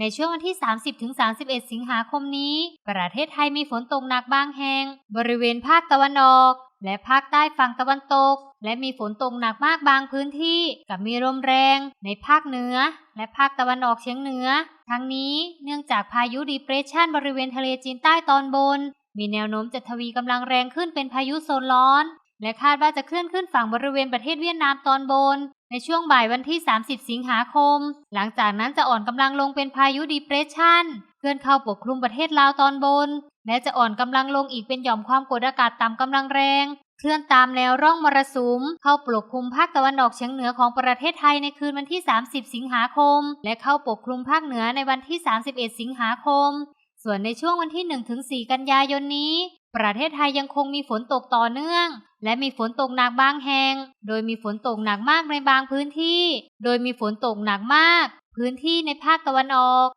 ในช่วงวันที่ 30-31 สิงหาคมนี้ ประเทศไทยมีฝนตกหนักบางแห่ง บริเวณภาคตะวันออก และภาคใต้ฝั่งตะวันตก และมีฝนตกหนักมากบางพื้นที่กับมีลมแรง ในภาคเหนือ และภาคตะวันออกเฉียงเหนือ ทั้งนี้เนื่องจากพายุดีเพรสชันบริเวณทะเลจีนใต้ตอนบน มีแนวโน้มจะทวีกำลังแรงขึ้นเป็นพายุโซนร้อน และคาดว่าจะเคลื่อนขึ้นฝั่งบริเวณประเทศเวียดนามตอนบน ในช่วงบ่ายวันที่ 30 สิงหาคม หลังจากนั้นจะอ่อนกำลังลงเป็นพายุดีเพรสชันเคลื่อนเข้าปกคลุมประเทศลาวตอนบน และจะอ่อนกำลังลงอีกเป็นหย่อมความกดอากาศต่ำกำลังแรง เคลื่อนตามแนวร่องมรสุม เข้าปกคลุมภาคตะวันออกเฉียงเหนือของประเทศไทยในคืนวันที่ 30 สิงหาคม และเข้าปกคลุมภาคเหนือในวันที่ 31 สิงหาคม ส่วนในช่วงวันที่ 1-4 กันยายนนี้ ประเทศไทยยังคงมีฝนตกต่อเนื่อง และมีฝนตกหนักบางแห่ง โดยมีฝนตกหนักมากในบางพื้นที่ โดยมีฝนตกหนักมาก พื้นที่ในภาคตะวันออก